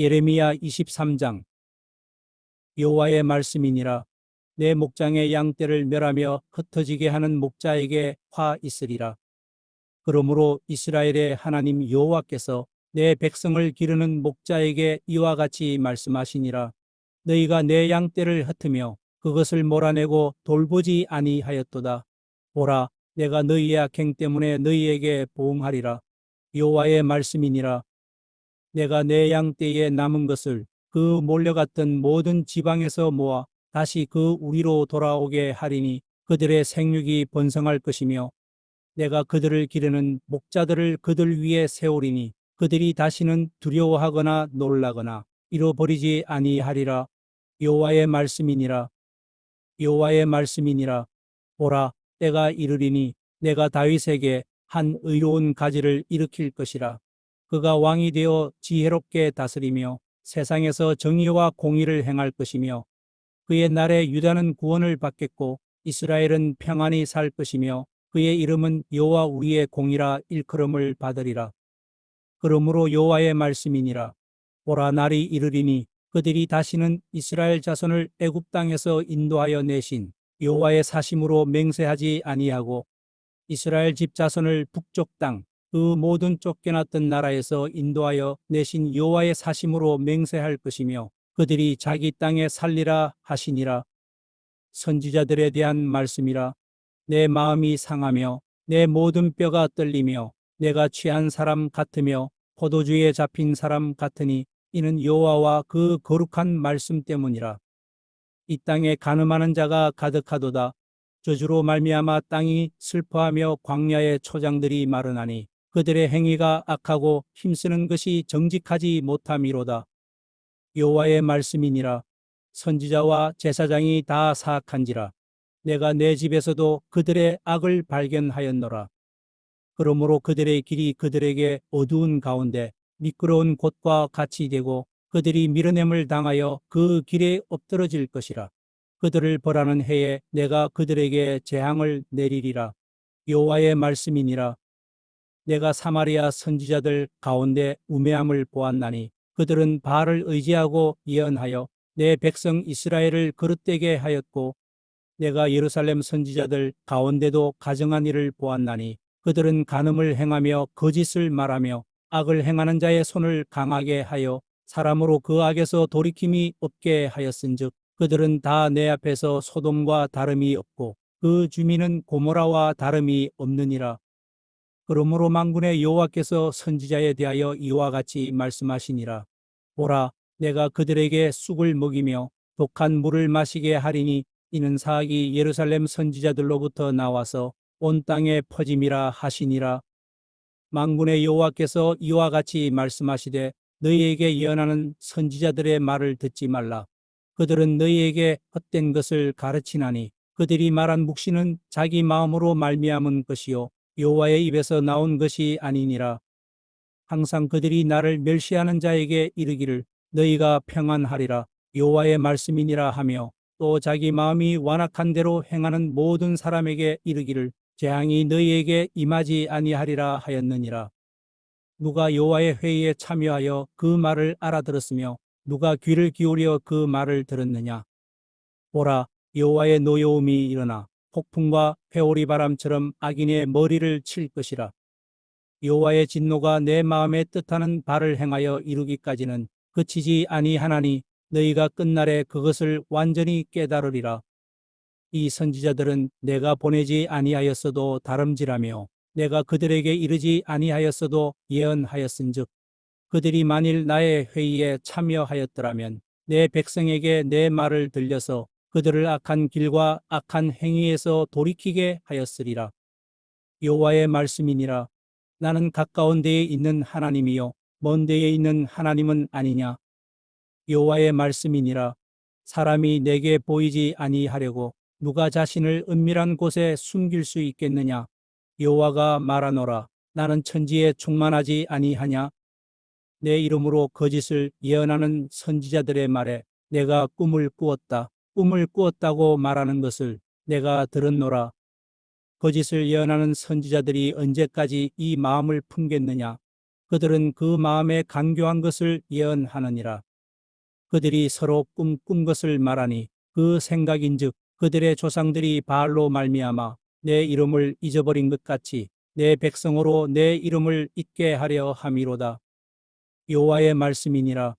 예레미야 23장. 여호와의 말씀이니라. 내 목장의 양떼를 멸하며 흩어지게 하는 목자에게 화 있으리라. 그러므로 이스라엘의 하나님 여호와께서 내 백성을 기르는 목자에게 이와 같이 말씀하시니라. 너희가 내 양떼를 흩으며 그것을 몰아내고 돌보지 아니하였도다. 보라 내가 너희의 악행 때문에 너희에게 보응하리라. 여호와의 말씀이니라 내가 내 양 떼에 남은 것을 그 몰려갔던 모든 지방에서 모아 다시 그 우리로 돌아오게 하리니 그들의 생육이 번성할 것이며 내가 그들을 기르는 목자들을 그들 위에 세우리니 그들이 다시는 두려워하거나 놀라거나 잃어버리지 아니하리라. 여호와의 말씀이니라. 여호와의 말씀이니라. 보라 때가 이르리니 내가 다윗에게 한 의로운 가지를 일으킬 것이라 그가 왕이 되어 지혜롭게 다스리며 세상에서 정의와 공의를 행할 것이며 그의 날에 유다는 구원을 받겠고 이스라엘은 평안히 살 것이며 그의 이름은 여호와 우리의 공이라 일컬음을 받으리라. 그러므로 여호와의 말씀이니라. 보라 날이 이르리니 그들이 다시는 이스라엘 자손을 애굽 땅에서 인도하여 내신 여호와의 사심으로 맹세하지 아니하고 이스라엘 집 자손을 북쪽 땅 그 모든 쫓겨났던 나라에서 인도하여 내신 여호와의 사심으로 맹세할 것이며 그들이 자기 땅에 살리라 하시니라. 선지자들에 대한 말씀이라. 내 마음이 상하며 내 모든 뼈가 떨리며 내가 취한 사람 같으며 포도주에 잡힌 사람 같으니 이는 여호와와 그 거룩한 말씀 때문이라. 이 땅에 가늠하는 자가 가득하도다. 저주로 말미암아 땅이 슬퍼하며 광야의 초장들이 마르나니 그들의 행위가 악하고 힘쓰는 것이 정직하지 못함이로다. 여호와의 말씀이니라 선지자와 제사장이 다 사악한지라 내가 내 집에서도 그들의 악을 발견하였노라. 그러므로 그들의 길이 그들에게 어두운 가운데 미끄러운 곳과 같이 되고 그들이 밀어냄을 당하여 그 길에 엎드러질 것이라. 그들을 벌하는 해에 내가 그들에게 재앙을 내리리라. 여호와의 말씀이니라. 내가 사마리아 선지자들 가운데 우매함을 보았나니 그들은 바알을 의지하고 예언하여 내 백성 이스라엘을 그릇되게 하였고 내가 예루살렘 선지자들 가운데도 가정한 일을 보았나니 그들은 간음을 행하며 거짓을 말하며 악을 행하는 자의 손을 강하게 하여 사람으로 그 악에서 돌이킴이 없게 하였은즉 그들은 다 내 앞에서 소돔과 다름이 없고 그 주민은 고모라와 다름이 없느니라. 그러므로 만군의 여호와께서 선지자에 대하여 이와 같이 말씀하시니라. 보라, 내가 그들에게 쑥을 먹이며 독한 물을 마시게 하리니 이는 사악이 예루살렘 선지자들로부터 나와서 온 땅에 퍼짐이라 하시니라. 만군의 여호와께서 이와 같이 말씀하시되 너희에게 예언하는 선지자들의 말을 듣지 말라. 그들은 너희에게 헛된 것을 가르치나니 그들이 말한 묵시는 자기 마음으로 말미암은 것이요 여호와의 입에서 나온 것이 아니니라. 항상 그들이 나를 멸시하는 자에게 이르기를 너희가 평안하리라 여호와의 말씀이니라 하며 또 자기 마음이 완악한 대로 행하는 모든 사람에게 이르기를 재앙이 너희에게 임하지 아니하리라 하였느니라. 누가 여호와의 회의에 참여하여 그 말을 알아들었으며 누가 귀를 기울여 그 말을 들었느냐. 보라 여호와의 노여움이 일어나 폭풍과 회오리 바람처럼 악인의 머리를 칠 것이라. 여호와의 진노가 내 마음에 뜻하는 바를 행하여 이루기까지는 그치지 아니하나니 너희가 끝날에 그것을 완전히 깨달으리라. 이 선지자들은 내가 보내지 아니하였어도 다름질하며 내가 그들에게 이르지 아니하였어도 예언하였은즉 그들이 만일 나의 회의에 참여하였더라면 내 백성에게 내 말을 들려서 그들을 악한 길과 악한 행위에서 돌이키게 하였으리라. 여호와의 말씀이니라. 나는 가까운 데에 있는 하나님이요 먼 데에 있는 하나님은 아니냐. 여호와의 말씀이니라. 사람이 내게 보이지 아니하려고 누가 자신을 은밀한 곳에 숨길 수 있겠느냐. 여호와가 말하노라. 나는 천지에 충만하지 아니하냐. 내 이름으로 거짓을 예언하는 선지자들의 말에 내가 꿈을 꾸었다. 꿈을 꾸었다고 말하는 것을 내가 들었노라. 거짓을 예언하는 선지자들이 언제까지 이 마음을 품겠느냐? 그들은 그 마음에 간교한 것을 예언하느니라. 그들이 서로 꿈꾼 것을 말하니 그 생각인즉 그들의 조상들이 바알로 말미암아 내 이름을 잊어버린 것 같이 내 백성으로 내 이름을 잊게 하려 함이로다. 여호와의 말씀이니라.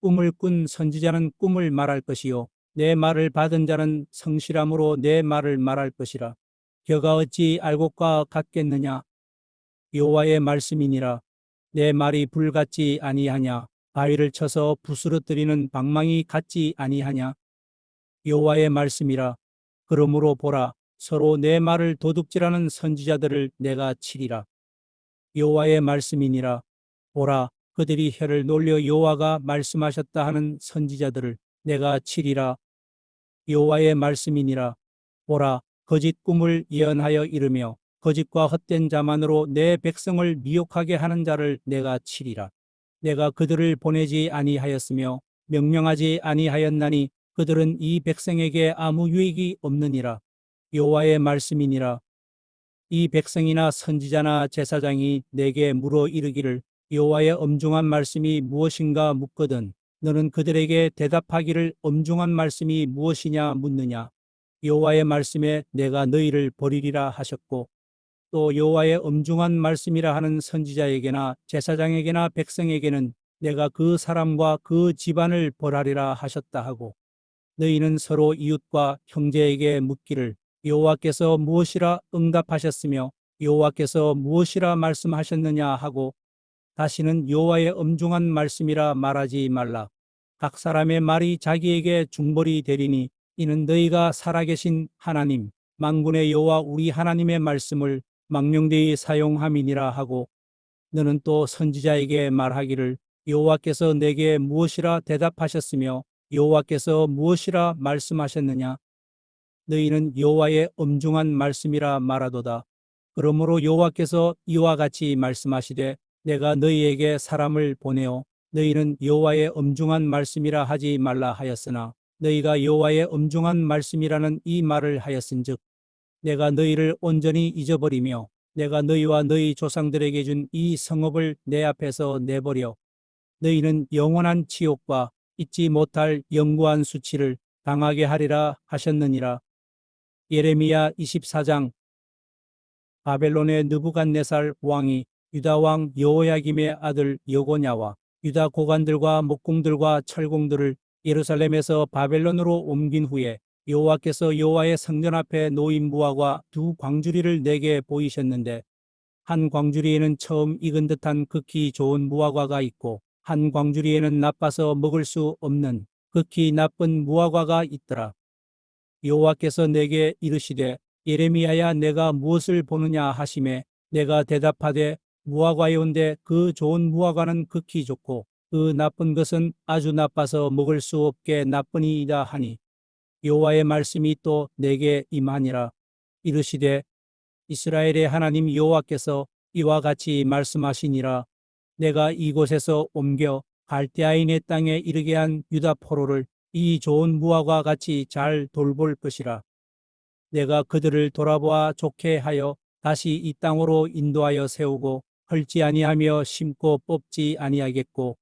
꿈을 꾼 선지자는 꿈을 말할 것이요 내 말을 받은 자는 성실함으로 내 말을 말할 것이라. 겨가 어찌 알곡과 같겠느냐? 여호와의 말씀이니라. 내 말이 불 같지 아니하냐? 바위를 쳐서 부스러뜨리는 방망이 같지 아니하냐? 여호와의 말씀이라. 그러므로 보라, 서로 내 말을 도둑질하는 선지자들을 내가 치리라. 여호와의 말씀이니라. 보라, 그들이 혀를 놀려 여호와가 말씀하셨다 하는 선지자들을 내가 치리라. 여호와의 말씀이니라. 보라, 거짓 꿈을 예언하여 이르며 거짓과 헛된 자만으로 내 백성을 미혹하게 하는 자를 내가 치리라. 내가 그들을 보내지 아니하였으며 명령하지 아니하였나니 그들은 이 백성에게 아무 유익이 없느니라. 여호와의 말씀이니라. 이 백성이나 선지자나 제사장이 내게 물어 이르기를 여호와의 엄중한 말씀이 무엇인가 묻거든 너는 그들에게 대답하기를 엄중한 말씀이 무엇이냐 묻느냐 여호와의 말씀에 내가 너희를 버리리라 하셨고 또 여호와의 엄중한 말씀이라 하는 선지자에게나 제사장에게나 백성에게는 내가 그 사람과 그 집안을 벌하리라 하셨다 하고 너희는 서로 이웃과 형제에게 묻기를 여호와께서 무엇이라 응답하셨으며 여호와께서 무엇이라 말씀하셨느냐 하고 다시는 여호와의 엄중한 말씀이라 말하지 말라. 각 사람의 말이 자기에게 중벌이 되리니 이는 너희가 살아계신 하나님 만군의 여호와 우리 하나님의 말씀을 망령되이 사용함이니라 하고 너는 또 선지자에게 말하기를 여호와께서 내게 무엇이라 대답하셨으며 여호와께서 무엇이라 말씀하셨느냐? 너희는 여호와의 엄중한 말씀이라 말하도다. 그러므로 여호와께서 이와 같이 말씀하시되 내가 너희에게 사람을 보내어 너희는 여호와의 엄중한 말씀이라 하지 말라 하였으나 너희가 여호와의 엄중한 말씀이라는 이 말을 하였은즉 내가 너희를 온전히 잊어버리며 내가 너희와 너희 조상들에게 준 이 성읍을 내 앞에서 내버려 너희는 영원한 지옥과 잊지 못할 영구한 수치를 당하게 하리라 하셨느니라. 예레미야 24장 바벨론의 느부갓네살 왕이 유다 왕 여호야김의 아들 여고냐와 유다 고관들과 목공들과 철공들을 예루살렘에서 바벨론으로 옮긴 후에 여호와께서 여호와의 성전 앞에 놓인 무화과 두 광주리를 내게 보이셨는데 한 광주리에는 처음 익은 듯한 극히 좋은 무화과가 있고 한 광주리에는 나빠서 먹을 수 없는 극히 나쁜 무화과가 있더라. 여호와께서 내게 이르시되 예레미야야 내가 무엇을 보느냐 하심에 내가 대답하되 무화과이온데 그 좋은 무화과는 극히 좋고 그 나쁜 것은 아주 나빠서 먹을 수 없게 나쁘니이다 하니 여호와의 말씀이 또 내게 임하니라. 이르시되 이스라엘의 하나님 여호와께서 이와 같이 말씀하시니라. 내가 이곳에서 옮겨 갈대아인의 땅에 이르게 한 유다 포로를 이 좋은 무화과 같이 잘 돌볼 것이라. 내가 그들을 돌아보아 좋게 하여 다시 이 땅으로 인도하여 세우고 헐지 아니하며 심고 뽑지 아니하겠고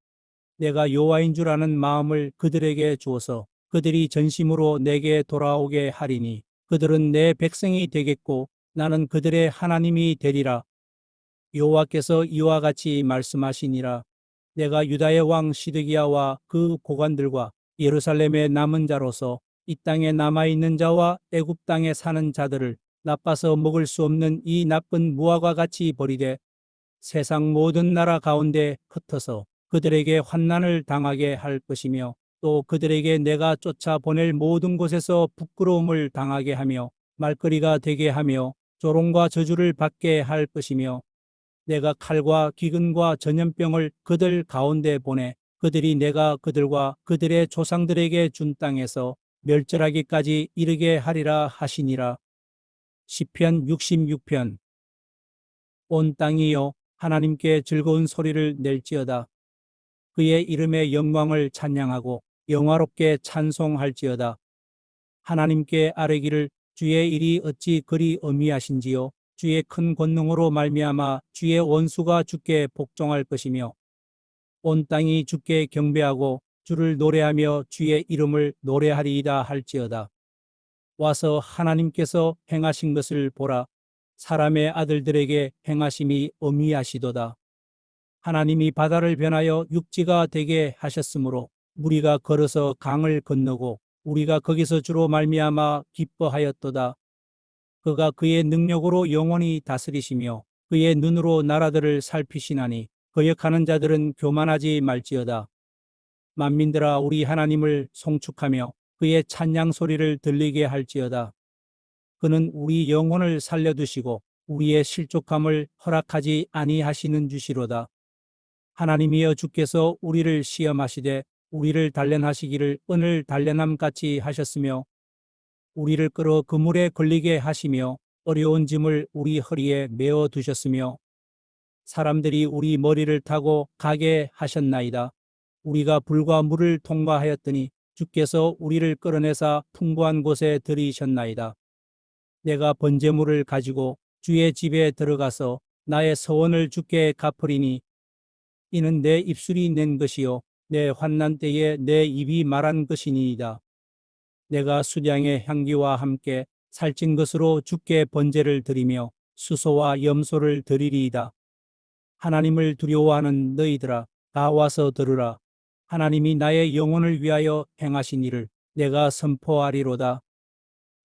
내가 여호와인 줄 아는 마음을 그들에게 주어서 그들이 전심으로 내게 돌아오게 하리니 그들은 내 백성이 되겠고 나는 그들의 하나님이 되리라. 여호와께서 이와 같이 말씀하시니라. 내가 유다의 왕 시드기야와 그 고관들과 예루살렘의 남은 자로서 이 땅에 남아 있는 자와 애굽 땅에 사는 자들을 나빠서 먹을 수 없는 이 나쁜 무화과 같이 버리되 세상 모든 나라 가운데 흩어서 그들에게 환난을 당하게 할 것이며 또 그들에게 내가 쫓아 보낼 모든 곳에서 부끄러움을 당하게 하며 말거리가 되게 하며 조롱과 저주를 받게 할 것이며 내가 칼과 기근과 전염병을 그들 가운데 보내 그들이 내가 그들과 그들의 조상들에게 준 땅에서 멸절하기까지 이르게 하리라 하시니라. 시편 66편 온 땅이여 하나님께 즐거운 소리를 낼지어다. 그의 이름의 영광을 찬양하고 영화롭게 찬송할지어다. 하나님께 아뢰기를 주의 일이 어찌 그리 어미하신지요 주의 큰 권능으로 말미암아 주의 원수가 주께 복종할 것이며 온 땅이 주께 경배하고 주를 노래하며 주의 이름을 노래하리이다 할지어다. 와서 하나님께서 행하신 것을 보라. 사람의 아들들에게 행하심이 어미하시도다. 하나님이 바다를 변하여 육지가 되게 하셨으므로 우리가 걸어서 강을 건너고 우리가 거기서 주로 말미암아 기뻐하였도다. 그가 그의 능력으로 영원히 다스리시며 그의 눈으로 나라들을 살피시나니 거역하는 자들은 교만하지 말지어다. 만민들아 우리 하나님을 송축하며 그의 찬양 소리를 들리게 할지어다. 그는 우리 영혼을 살려두시고 우리의 실족함을 허락하지 아니하시는 주시로다. 하나님이여 주께서 우리를 시험하시되 우리를 단련하시기를 은을 단련함 같이 하셨으며 우리를 끌어 그물에 걸리게 하시며 어려운 짐을 우리 허리에 메어 두셨으며 사람들이 우리 머리를 타고 가게 하셨나이다. 우리가 불과 물을 통과하였더니 주께서 우리를 끌어내사 풍부한 곳에 들이셨나이다. 내가 번제물을 가지고 주의 집에 들어가서 나의 서원을 주께 갚으리니 이는 내 입술이 낸 것이요 내 환난 때에 내 입이 말한 것이니이다. 내가 수량의 향기와 함께 살찐 것으로 주께 번제를 드리며 수소와 염소를 드리리이다. 하나님을 두려워하는 너희들아 다 와서 들으라. 하나님이 나의 영혼을 위하여 행하신 일을 내가 선포하리로다.